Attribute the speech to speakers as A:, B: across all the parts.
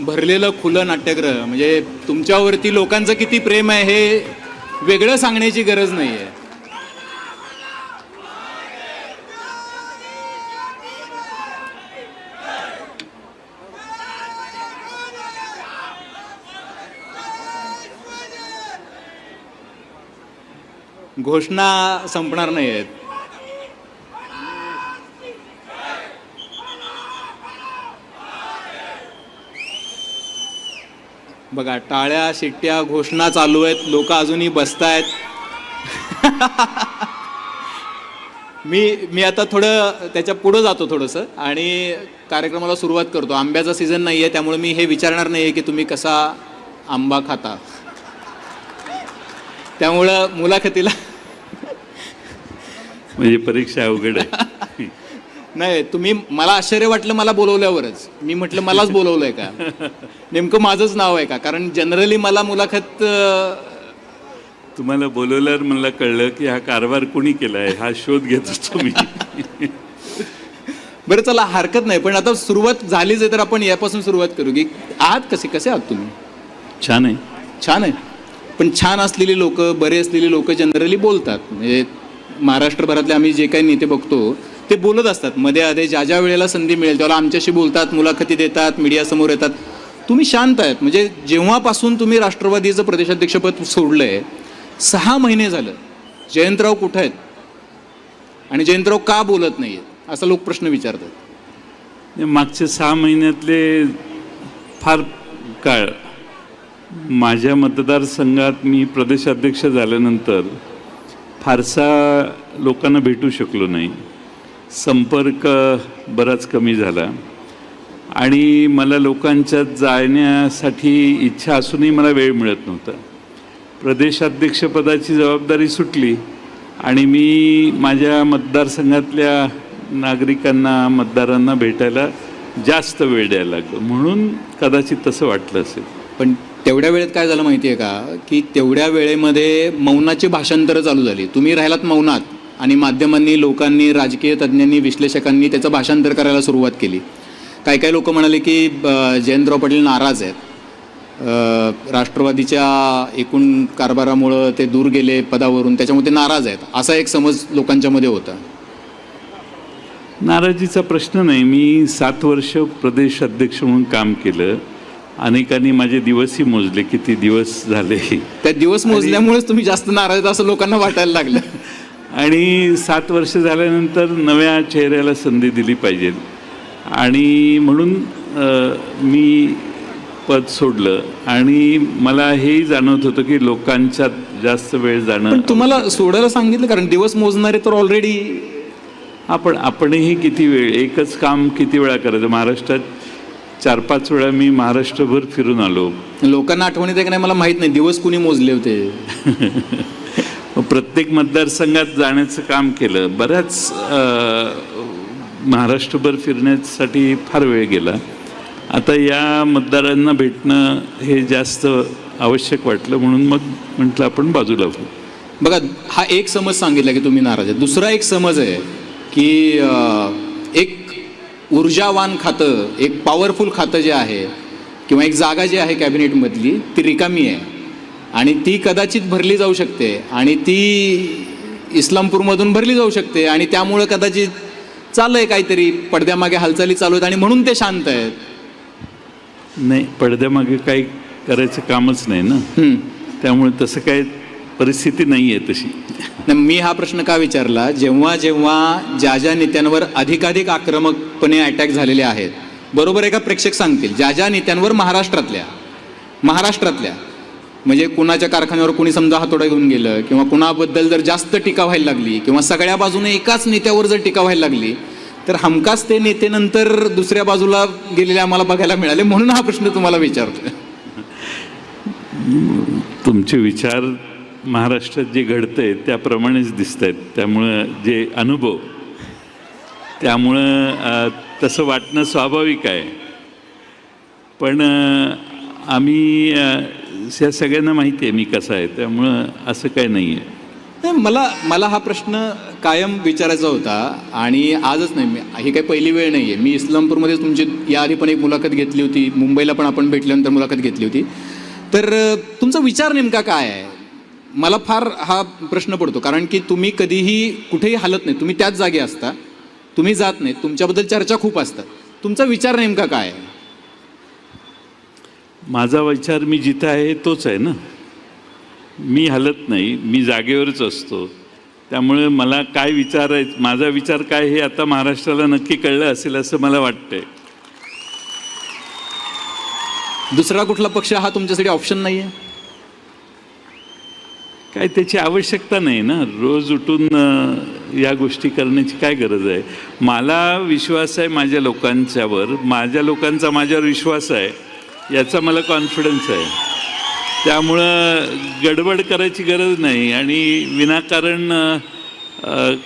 A: भरलेलं खुलं नाट्यगृह म्हणजे तुमच्यावरती लोकांचं किती प्रेम आहे हे वेगळं सांगण्याची गरज नाही आहे घोषणा संपणार नाही आहेत बघा टाळ्या शिट्ट्या घोषणा चालू आहेत. लोक अजूनही बसतायत. मी मी आता थोडं त्याच्या पुढं जातो थोडंसं आणि कार्यक्रमाला सुरुवात करतो. आंब्याचा सीझन नाही आहे त्यामुळे मी हे विचारणार नाही आहे की तुम्ही कसा आंबा खाता. त्यामुळं मुलाखतीला
B: म्हणजे परीक्षा अवघड आहे.
A: नाही तुम्ही मला आश्चर्य वाटलं मला बोलवल्यावरच. मी म्हटलं मलाच बोलवलंय का? नेमकं माझंच नाव आहे का? कारण जनरली मला मुलाखत
B: तुम्हाला बोलवल्यावर मला कळलं की हा कारभार कोणी केलाय? हा शोध घेत असतो मी.
A: बरं चला हरकत नाही. पण आता सुरुवात झालीच आहे तर आपण यापासून सुरुवात करू की आहात कसे? कसे आहात तुम्ही?
B: छान आहे.
A: छान आहे. पण छान असलेली लोक बरे असलेली लोक जनरली बोलतात. म्हणजे महाराष्ट्रभरातले आम्ही जे काही नेते बघतो ते बोलत असतात. मध्ये आधे ज्या ज्या वेळेला संधी मिळेल त्याला आमच्याशी बोलतात मुलाखती देतात मीडियासमोर येतात. तुम्ही शांत आहेत. म्हणजे जेव्हापासून तुम्ही राष्ट्रवादीचं प्रदेशाध्यक्षपद सोडलं आहे सहा महिने झालं. जयंतराव कुठं आहेत? आणि जयंतराव का बोलत नाही आहेत असा लोक प्रश्न विचारतात.
B: मागचे सहा महिन्यातले फार काळ. माझ्या मतदारसंघात मी प्रदेशाध्यक्ष झाल्यानंतर फारसा लोकांना भेटू शकलो नाही. संपर्क बराच कमी झाला. आणि मला लोकांच्यात जाण्यासाठी इच्छा असूनही मला वेळ मिळत नव्हता. प्रदेशाध्यक्षपदाची जबाबदारी सुटली आणि मी माझ्या मतदारसंघातल्या नागरिकांना मतदारांना भेटायला जास्त वेळ द्यायला लागलो. म्हणून कदाचित तसं वाटलं असेल.
A: पण तेवढ्या वेळेत काय झालं माहिती आहे का? की तेवढ्या वेळेमध्ये मौनाची भाषांतरं चालू झाली. तुम्ही राहिलात मौनात. आणि माध्यमांनी लोकांनी राजकीय तज्ज्ञांनी विश्लेषकांनी त्याचं भाषांतर करायला सुरुवात केली. काही काही लोक म्हणाले की जयंतराव पाटील नाराज आहेत. राष्ट्रवादीच्या एकूण कारभारामुळं ते दूर गेले पदावरून त्याच्यामुळे ते नाराज आहेत. असा एक समज लोकांच्यामध्ये होता.
B: नाराजीचा प्रश्न नाही. मी सात वर्ष प्रदेश अध्यक्ष म्हणून काम केलं. अनेकांनी माझे दिवसही मोजले. किती दिवस झाले?
A: त्या दिवस मोजल्यामुळेच तुम्ही जास्त नाराज असं लोकांना वाटायला लागलं.
B: आणि सात वर्ष झाल्यानंतर नव्या चेहऱ्याला संधी दिली पाहिजे. आणि म्हणून मी पद सोडलं. आणि मला हेही जाणवत होतं की लोकांच्यात जास्त वेळ जाणं
A: तुम्हाला सोडायला सांगितलं? कारण दिवस मोजणारे तर ऑलरेडी
B: आपण आपणही किती वेळ एकच काम किती वेळा करायचं? महाराष्ट्रात चार पाच वेळा मी महाराष्ट्रभर फिरून आलो.
A: लोकांना आठवणीत आहे की नाही मला माहीत नाही. दिवस कुणी मोजले होते?
B: प्रत्येक मतदारसंघात जाण्याचं काम केलं. बऱ्याच महाराष्ट्रभर फिरण्यासाठी फार वेळ गेला. आता या मतदारांना भेटणं हे जास्त आवश्यक वाटलं म्हणून मग म्हटलं आपण बाजूला होऊ
A: बघा हा एक समज सांगितला की तुम्ही नाराज आहे. दुसरा एक समज आहे की एक ऊर्जावान खातं एक पॉवरफुल खातं जे आहे किंवा एक जागा जी आहे कॅबिनेटमधली ती रिकामी आहे. आणि ती कदाचित भरली जाऊ शकते आणि ती इस्लामपूरमधून भरली जाऊ शकते आणि त्यामुळं कदाचित चाललं आहे काहीतरी पडद्यामागे हालचाली चालू आहेत आणि म्हणून ते शांत आहेत.
B: नाही पडद्यामागे काही करायचं कामच नाही ना. त्यामुळे तसं काही परिस्थिती नाही आहे तशी
A: मी हा प्रश्न का विचारला? जेव्हा जेव्हा ज्या ज्या नेत्यांवर अधिकाधिक आक्रमकपणे अटॅक झालेले आहेत बरोबर एका प्रेक्षक सांगतील ज्या ज्या नेत्यांवर महाराष्ट्रातल्या महाराष्ट्रातल्या म्हणजे कुणाच्या कारखान्यावर कुणी समजा हातोडा घेऊन गेलं किंवा कुणाबद्दल जर जास्त टीका व्हायला लागली किंवा सगळ्या बाजूने एकाच नेत्यावर जर टीका व्हायला लागली तर हमखास ते नेते नंतर दुसऱ्या बाजूला गेलेले आम्हाला बघायला मिळाले म्हणून हा प्रश्न तुम्हाला विचारतोय.
B: तुमचे विचार महाराष्ट्रात जे घडतंय त्याप्रमाणेच दिसत आहेत त्यामुळं जे अनुभव त्यामुळं तसं वाटणं स्वाभाविक आहे. पण आम्ही अ, सगळ्यांना माहिती आहे मी कसं आहे त्यामुळं असं काही नाही आहे
A: नाही, मला मला हा प्रश्न कायम विचारायचा होता आणि आजच नाही मी ही काही पहिली वेळ नाही आहे मी इस्लामपूरमध्ये तुमची याआधी पण एक मुलाखत घेतली होती मुंबईला पण आपण भेटल्यानंतर मुलाखत घेतली होती. तर तुमचा विचार नेमका काय आहे? मला फार हा प्रश्न पडतो कारण की तुम्ही कधीही कुठेही हालत नाही तुम्ही त्याच जागी असता तुम्ही जात नाही तुमच्याबद्दल चर्चा खूप असतात. तुमचा विचार नेमका काय आहे?
B: माझा विचार मी जिथं आहे तोच आहे ना. मी हलत नाही मी जागेवरच असतो. त्यामुळे मला काय विचार आहे माझा विचार काय हे आता महाराष्ट्राला नक्की कळलं असेल असं मला वाटतंय.
A: दुसरा कुठला पक्ष हा तुमच्यासाठी ऑप्शन नाही आहे
B: काय त्याची आवश्यकता नाही ना. रोज उठून या गोष्टी करण्याची काय गरज आहे? मला विश्वास आहे माझ्या लोकांच्यावर. माझ्या लोकांचा माझ्यावर विश्वास आहे. याचा मला कॉन्फिडन्स आहे. त्यामुळं गडबड करायची गरज नाही आणि विनाकारण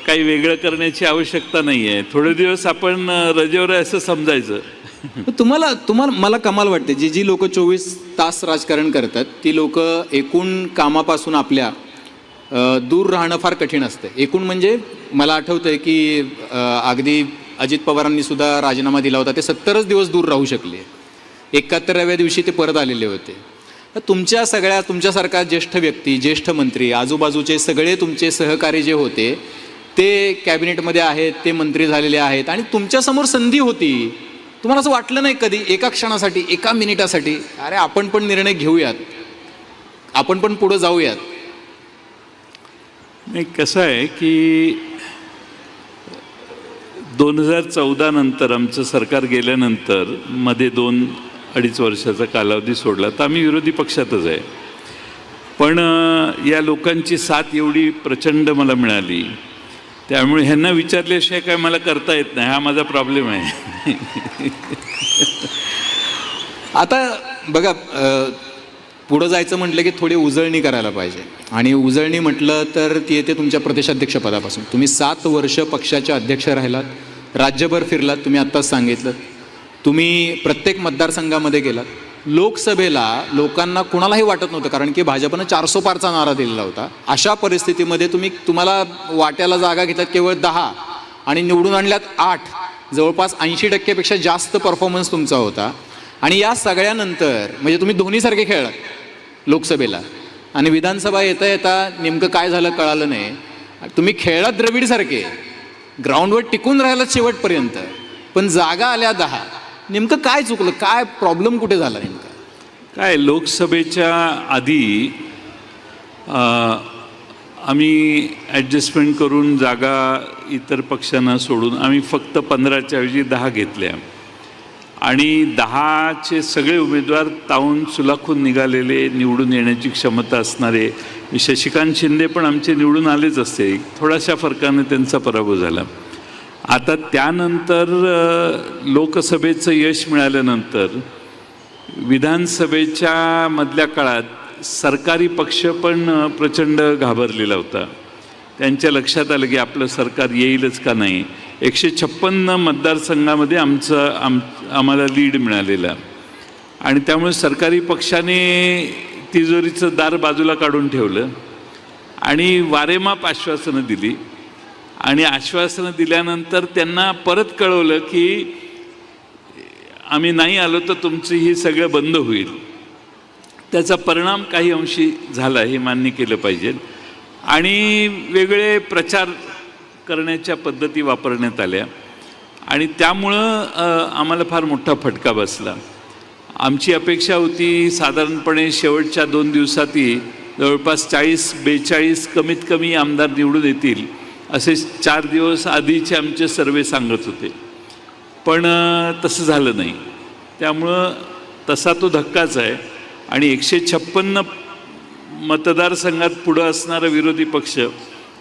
B: काही वेगळं करण्याची आवश्यकता नाही आहे थोडे दिवस आपण रजेवर आहे असं समजायचं.
A: तुम्हाला तुम्हाला मला कमाल वाटते. जी जी लोक चोवीस तास राजकारण करतात ती लोक एकूण कामापासून आपल्या दूर राहणं फार कठीण असतं. एकूण म्हणजे मला आठवतं आहे की अगदी अजित पवारांनी सुद्धा राजीनामा दिला होता. ते सत्तरच दिवस दूर राहू शकले. एकाहत्तराव्या दिवशी ते परत आलेले होते. तुमच्या सगळ्या तुमच्यासारखा ज्येष्ठ व्यक्ती ज्येष्ठ मंत्री आजूबाजूचे सगळे तुमचे सहकारी जे होते ते कॅबिनेटमध्ये आहेत ते मंत्री झालेले आहेत आणि तुमच्यासमोर संधी होती. तुम्हाला असं वाटलं नाही कधी? एका क्षणासाठी एका मिनिटासाठी? अरे आपण पण निर्णय घेऊयात. आपण पण पुढं जाऊयात.
B: नाही कसं आहे की दोन हजार चौदा नंतर आमचं सरकार गेल्यानंतरमध्ये दोन अडीच वर्षाचा कालावधी सोडला तर आम्ही विरोधी पक्षातच आहे. पण या लोकांची साथ एवढी प्रचंड मला मिळाली. त्यामुळे ह्यांना विचारल्याशिवाय काय मला करता येत नाही हा माझा प्रॉब्लेम आहे.
A: आता बघा पुढं जायचं म्हटलं की थोडी उजळणी करायला पाहिजे. आणि उजळणी म्हटलं तर ती येते तुमच्या प्रदेशाध्यक्षपदापासून. तुम्ही सात वर्ष पक्षाचे अध्यक्ष राहिलात राज्यभर फिरलात तुम्ही आत्ताच सांगितलं. तुम्ही प्रत्येक मतदारसंघामध्ये गेलात. लोकसभेला लोकांना कुणालाही वाटत नव्हतं कारण की भाजपनं चारसो पारचा नारा दिलेला होता. अशा परिस्थितीमध्ये तुम्ही तुम्हाला वाट्याला जागा घेतल्यात केवळ दहा आणि निवडून आणल्यात आठ. जवळपास ऐंशी टक्केपेक्षा जास्त परफॉर्मन्स तुमचा होता. आणि या सगळ्यानंतर म्हणजे तुम्ही दोन्हीसारखे खेळलात लोकसभेला. आणि विधानसभा येता येता नेमकं काय झालं कळालं नाही. तुम्ही खेळलात द्रविडसारखे. ग्राउंडवर टिकून राहिलात शेवटपर्यंत. पण जागा आल्या दहा. नेमकं काय चुकलं? काय प्रॉब्लेम कुठे झाला नेमका?
B: काय लोकसभेच्या आधी आम्ही ॲडजस्टमेंट करून जागा इतर पक्षांना सोडून आम्ही फक्त पंधराच्या ऐवजी दहा घेतल्या. आणि दहाचे सगळे उमेदवार ताऊन सुलाखून निघालेले निवडून येण्याची क्षमता असणारे शशिकांत शिंदे पण आमचे निवडून आलेच असते. थोड्याशा फरकाने त्यांचा पराभव झाला. आता त्यानंतर लोकसभेचं यश मिळाल्यानंतर विधानसभेच्या मधल्या काळात सरकारी पक्ष पण प्रचंड घाबरलेला होता. त्यांच्या लक्षात आलं की आपलं सरकार येईलच का नाही. एकशे छप्पन्न मतदारसंघामध्ये आमचं आम आम्हाला लीड मिळालेला. आणि त्यामुळे सरकारी पक्षाने तिजोरीचं दार बाजूला काढून ठेवलं. आणि वारेमाप आश्वासनं दिली. आणि आश्वासनं दिल्यानंतर त्यांना परत कळवलं की आम्ही नाही आलो तर तुमचं ही सगळं बंद होईल. त्याचा परिणाम काही अंशी झाला हे मान्य केलं पाहिजे. आणि वेगळे प्रचार करण्याच्या पद्धती वापरण्यात आल्या. आणि त्यामुळं आम्हाला फार मोठा फटका बसला. आमची अपेक्षा होती साधारणपणे शेवटच्या दोन दिवसातही जवळपास चाळीस बेचाळीस कमीत कमी आमदार निवडून येतील. असे चार दिवस आधीचे आमचे सर्वे सांगत होते. पण तसं झालं नाही. त्यामुळं तसा तो धक्काच आहे. आणि एकशे छप्पन्न मतदारसंघात पुढं असणारा विरोधी पक्ष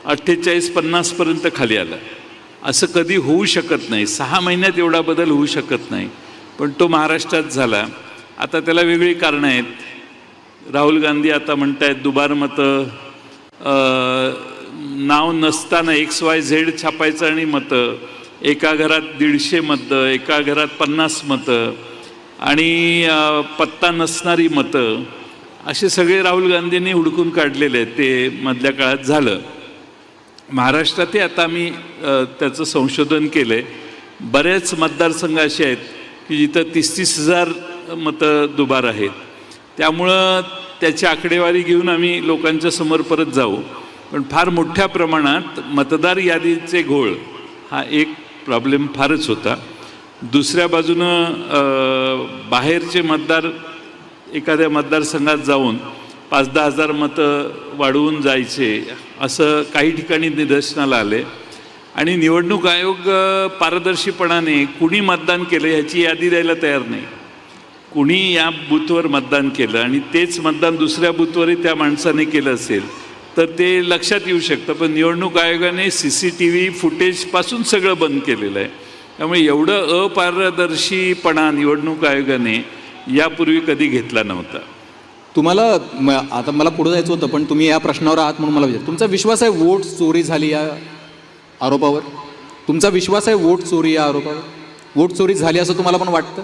B: अठ्ठेचाळीस पन्नासपर्यंत खाली आला. असं कधी होऊ शकत नाही. सहा महिन्यात एवढा बदल होऊ शकत नाही. पण तो महाराष्ट्रात झाला. आता त्याला वेगळी कारणं आहेत. राहुल गांधी आता म्हणत आहेत दुबार मतं नाव नसताना एक्स वाय झेड छापायचं आणि मतं एका घरात दीडशे मतं एका घरात पन्नास मतं आणि पत्ता नसणारी मतं असे सगळे राहुल गांधींनी हुडकून काढलेले आहेत. ते मधल्या काळात झालं. महाराष्ट्रातही आता आम्ही त्याचं संशोधन केलं आहे बरेच मतदारसंघ असे आहेत की जिथं तीस तीस हजार मतं दुबार आहेत. त्यामुळं त्याची आकडेवारी घेऊन आम्ही लोकांच्या समोर परत जाऊ. पण फार मोठ्या प्रमाणात मतदार यादीचे घोळ हा एक प्रॉब्लेम फारच होता. दुसऱ्या बाजूनं बाहेरचे मतदार एखाद्या मतदारसंघात जाऊन पाच दहा हजार मतं वाढवून जायचे असं काही ठिकाणी निदर्शनाला आले. आणि निवडणूक आयोग पारदर्शीपणाने कुणी मतदान केलं ह्याची यादी द्यायला तयार नाही. कुणी या बूथवर मतदान केलं आणि तेच मतदान दुसऱ्या बूथवरही त्या माणसाने केलं असेल तर ते लक्षात येऊ शकतं पण निवडणूक आयोगाने सी सी टी व्ही फुटेजपासून सगळं बंद केलेलं आहे. त्यामुळे एवढं अपारदर्शीपणा निवडणूक आयोगाने यापूर्वी कधी घेतला नव्हता.
A: तुम्हाला म- आता मला पुढे जायचं होतं पण तुम्ही या प्रश्नावर आहात म्हणून मला विचार. तुमचा विश्वास आहे वोट चोरी झाली या आरोपावर? तुमचा विश्वास आहे वोट चोरी या आरोपावर? वोट चोरी झाली असं तुम्हाला पण वाटतं?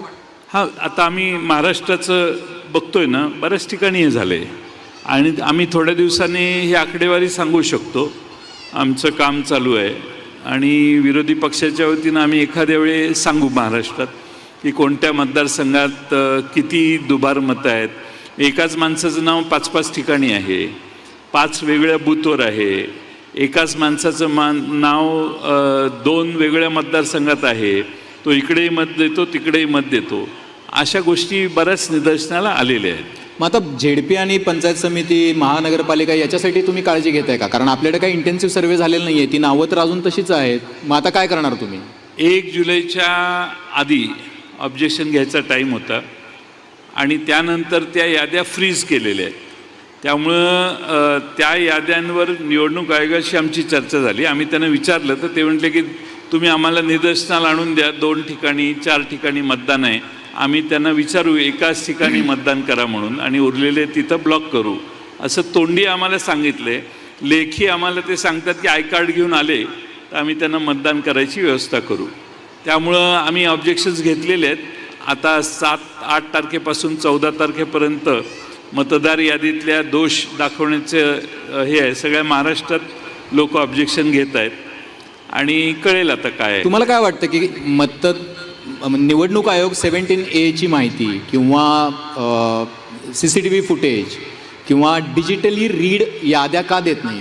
B: हा आता आम्ही महाराष्ट्राचं बघतोय ना बऱ्याच ठिकाणी हे झाले आणि आम्ही थोड्या दिवसांनी ही आकडेवारी सांगू शकतो. आमचं काम चालू आहे. आणि विरोधी पक्षाच्या वतीनं आम्ही एखाद्या वेळी सांगू महाराष्ट्रात की कोणत्या मतदारसंघात किती दुबार मतं आहेत. एकाच माणसाचं नाव पाच पाच ठिकाणी आहे. पाच वेगळ्या बूथवर आहे. एकाच माणसाचं मान नाव दोन वेगळ्या मतदारसंघात आहे. तो इकडेही मत देतो तिकडेही मत देतो. अशा गोष्टी बऱ्याच निदर्शनाला आलेल्या आहेत.
A: मग आता झेडपी आणि पंचायत समिती महानगरपालिका याच्यासाठी तुम्ही काळजी घेताय का? कारण आपल्याकडे काही इंटेन्सिव्ह सर्वे झालेला नाही आहे ती नावं तर अजून तशीच आहेत. मग आता काय करणार तुम्ही?
B: एक जुलैच्या आधी ऑब्जेक्शन घ्यायचा टाईम होता. आणि त्यानंतर त्या याद्या फ्रीज केलेल्या आहेत. त्यामुळं त्या याद्यांवर निवडणूक आयोगाशी आमची चर्चा झाली. आम्ही त्यांना विचारलं तर ते म्हटले की तुम्ही आम्हाला निदर्शनाला आणून द्या. दोन ठिकाणी चार ठिकाणी मतदान आहे. आम्ही त्यांना विचारू एकाच ठिकाणी मतदान करा म्हणून आणि उरलेले तिथं ब्लॉक करू. असं तोंडी आम्हाला सांगितले. लेखी आम्हाला ते सांगतात की आय कार्ड घेऊन आले तर आम्ही त्यांना मतदान करायची व्यवस्था करू. त्यामुळं आम्ही ऑब्जेक्शन्स घेतलेले आहेत. आता सात आठ तारखेपासून चौदा तारखेपर्यंत मतदार यादीतल्या दोष दाखवण्याचे हे आहे. सगळ्या महाराष्ट्रात लोक ऑब्जेक्शन घेत आहेत. आणि कळेल आता काय आहे.
A: तुम्हाला काय वाटतं की मत निवडणूक आयोग सेव्हन्टीन एची माहिती किंवा C C T V footage किंवा डिजिटली रीड याद्या का देत नाही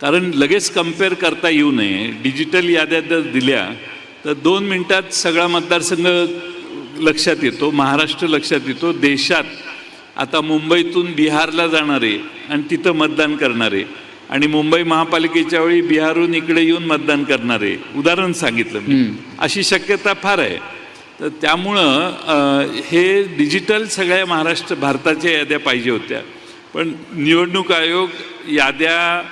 B: कारण लगेच कंपेअर करता येऊ नये. डिजिटल याद्या जर दिल्या तर दोन मिनटात सगळा मतदारसंघ लक्षात येतो महाराष्ट्र लक्षात येतो देशात. आता मुंबईतून बिहारला जाणारे आणि तिथं मतदान करणारे. आणि मुंबई महापालिकेच्या वेळी बिहारहून इकडे येऊन मतदान करणारे उदाहरण सांगितलं मी. अशी शक्यता फार आहे. तर त्यामुळं हे डिजिटल सगळ्या महाराष्ट्र भारताच्या याद्या पाहिजे होत्या. पण निवडणूक आयोग याद्या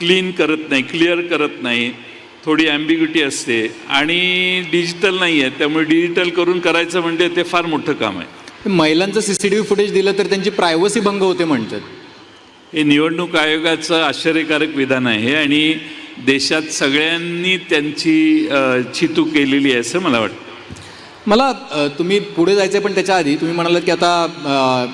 B: क्लीन करत नाही क्लिअर करत नाही. थोडी ॲम्बिग्युटी असते. आणि डिजिटल नाही आहे. त्यामुळे डिजिटल करून करायचं म्हणजे ते फार मोठं काम आहे.
A: महिलांचं C C T V footage दिलं तर त्यांची प्रायव्हसी भंग होते म्हणतात.
B: हे निवडणूक आयोगाचं आश्चर्यकारक विधान आहे आणि देशात सगळ्यांनी त्यांची अ, चितू केलेली आहे असं मला वाटतं.
A: मला तुम्ही पुढे जायचं पण त्याच्या आधी तुम्ही म्हणालात की आता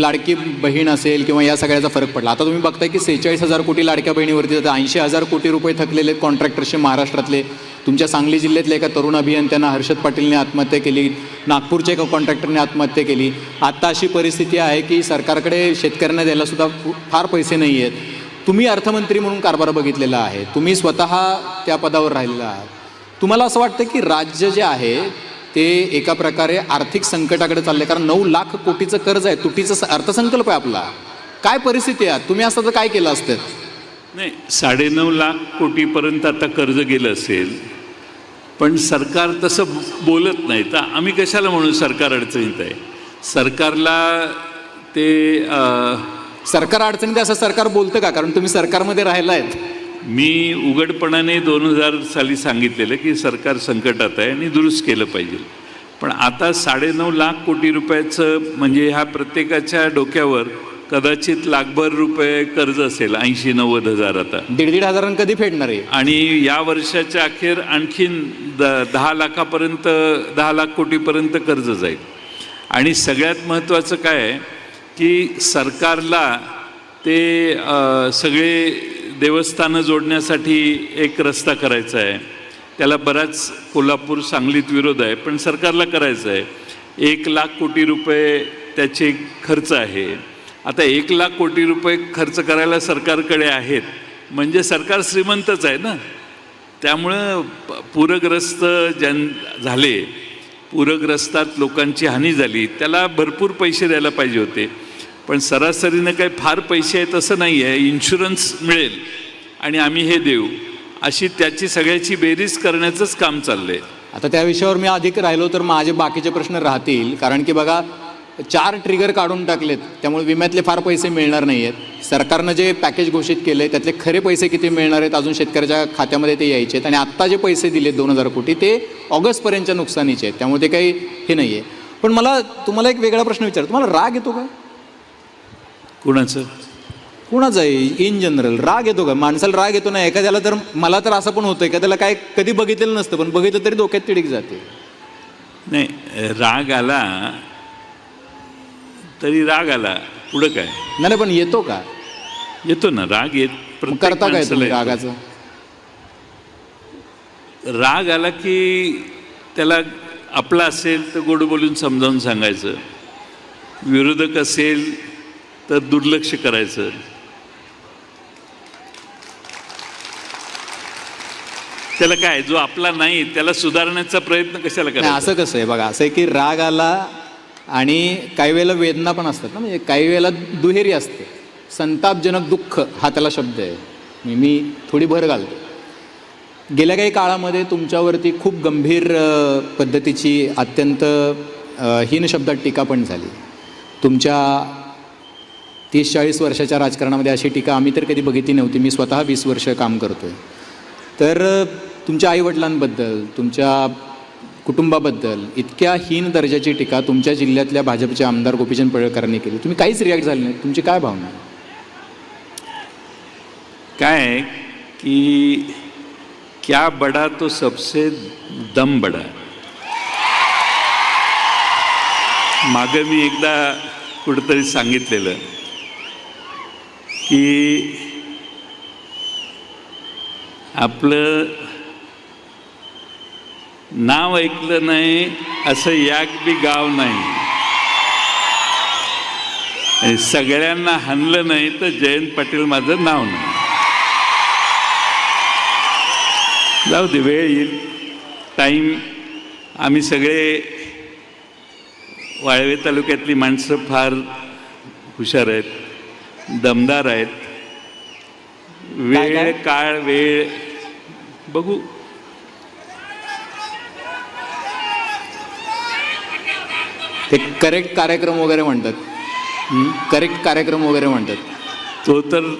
A: लाडकी बहीण असेल किंवा या सगळ्याचा फरक पडला. आता तुम्ही बघताय की सेहेचाळीस हजार कोटी लाडक्या बहिणीवरती जातात ऐंशी हजार कोटी रुपये थकलेले कॉन्ट्रॅक्टर्सचे महाराष्ट्रातले. तुमच्या सांगली जिल्ह्यातल्या एका तरुण अभियंत्यांना हर्षद पाटीलने आत्महत्या केली नागपूरच्या एका कॉन्ट्रॅक्टरने आत्महत्या केली. आत्ता अशी परिस्थिती आहे की सरकारकडे शेतकऱ्यांना द्यायला सुद्धा फार पैसे नाही आहेत तुम्ही अर्थमंत्री म्हणून कारभार बघितलेला आहे. तुम्ही स्वतः त्या पदावर राहिलेला आहात. तुम्हाला असं वाटतं की राज्य जे आहे ते एका प्रकारे आर्थिक संकटाकडे चालले कारण नऊ लाख कोटीचं कर्ज आहे. तुटीचा अर्थसंकल्प आहे आपला. काय परिस्थिती आहे? तुम्ही असं तर काय केलं असतं?
B: नाही साडेनऊ लाख कोटीपर्यंत आता कर्ज गेलं असेल पण सरकार तसं बोलत नाही. तर आम्ही कशाला म्हणून सरकार अडचणीत आहे? सरकारला ते
A: सरकार अडचणीत असं सरकार बोलतं का? कारण तुम्ही सरकारमध्ये राहिला आहेत
B: मी उघडपणाने दोन हजार साली सांगितलेलं की सरकार संकटात आहे आणि दुरुस्त केलं पाहिजे. पण आता साडेनऊ लाख कोटी रुपयाचं म्हणजे ह्या प्रत्येकाच्या डोक्यावर कदाचित लाखभर रुपये कर्ज असेल ऐंशी नव्वद हजार आता.
A: दीड दीड हजारांनी कधी फेडणार आहे?
B: आणि या वर्षाच्या अखेर आणखीन द दहा लाखापर्यंत दहा लाख कोटीपर्यंत कर्ज जाईल. आणि सगळ्यात महत्त्वाचं काय आहे की सरकारला ते सगळे देवस्थानं जोडण्यासाठी एक रस्ता करायचा आहे. त्याला बराच कोल्हापूर सांगलीत विरोध आहे पण सरकारला करायचं आहे. एक लाख कोटी रुपये त्याचे खर्च आहे. आता एक लाख कोटी रुपये खर्च करायला सरकारकडे आहेत म्हणजे सरकार श्रीमंतच आहे ना? त्यामुळं प- पूरग्रस्त ज्यां झाले. पूरग्रस्तात लोकांची हानी झाली. त्याला भरपूर पैसे द्यायला पाहिजे होते. पण सरासरीनं काही फार पैसे आहेत असं नाही आहे. इन्शुरन्स मिळेल आणि आम्ही हे देऊ. अशी त्याची सगळ्याची बेरीज करण्याचंच काम चाललं आहे
A: आता त्या विषयावर मी अधिक राहिलो तर माझे बाकीचे प्रश्न राहतील. कारण की बघा चार ट्रिगर काढून टाकलेत. त्यामुळे विम्यातले फार पैसे मिळणार नाही आहेत सरकारनं जे पॅकेज घोषित केले त्यातले खरे पैसे किती मिळणार आहेत अजून शेतकऱ्याच्या खात्यामध्ये ते यायचे आहेत. आणि आत्ता जे पैसे दिले दोन हजार कोटी ते ऑगस्टपर्यंतच्या नुकसानीचे आहेत. त्यामुळे ते काही हे नाही आहे पण मला तुम्हाला एक वेगळा प्रश्न विचार तुम्हाला राग येतो का?
B: कुणाचं?
A: कुणाचा आहे? इन जनरल राग येतो का? माणसाला राग येतो ना एखाद्याला तर मला तर असं पण होतं एखाद्याला काय कधी बघितलेलं नसतं पण बघितलं तरी डोक्यात तिडीक जाते.
B: नाही राग आला तरी राग आला. पुढं काय?
A: नाही पण येतो का?
B: येतो ना राग येत. प्रत्येक
A: करता काय
B: माणसाला
A: तुम्ही
B: येतो.
A: रागाचं?
B: राग आला की त्याला आपला असेल तर गोड बोलून समजावून सांगायचं. विरोधक असेल तर दुर्लक्ष करायचं. त्याला काय जो आपला नाही त्याला सुधारण्याचा प्रयत्न कशाला
A: नाही
B: करायचा?
A: असं कसं आहे? बघा असं आहे की राग आला आणि काही वेळेला वेदना पण असतात ना म्हणजे काही वेळेला दुहेरी असते. संतापजनक दुःख हा त्याला शब्द आहे. मी- मी थोडी भर घालतो. गेल्या काही काळामध्ये तुमच्यावरती खूप गंभीर पद्धतीची अत्यंत हीन शब्दात टीका पण झाली. तुमच्या तीस चाळीस वर्षाच्या राजकारणामध्ये अशी टीका आम्ही तर कधी बघितली नव्हती. मी स्वतः वीस वर्ष काम करतो आहे तर तुमच्या आईवडिलांबद्दल तुमच्या कुटुंबाबद्दल इतक्या हीन दर्जाची टीका तुमच्या जिल्ह्यातल्या भाजपचे आमदार गोपीचंद पडळकरांनी केली. तुम्ही काहीच रिॲक्ट झाले नाही. तुमची काय भावना?
B: काय की क्या बड़ा तो सबसे दम बड़ा मागं मी एकदा कुठंतरी सांगितलेलं की आपलं नाव ऐकलं नाही असं याक बी गाव नाही. सगळ्यांना हाणलं नाही तर जयंत पाटील माझं नाव नाही. जाऊ दे वेळ येईल. टाईम आम्ही सगळे वाळवे तालुक्यातली माणसं फार हुशार आहेत दमदार आहेत. वेळ? काळ वेळ बघू.
A: ते करेक्ट कार्यक्रम वगैरे म्हणतात. करेक्ट कार्यक्रम वगैरे म्हणतात.
B: तो तर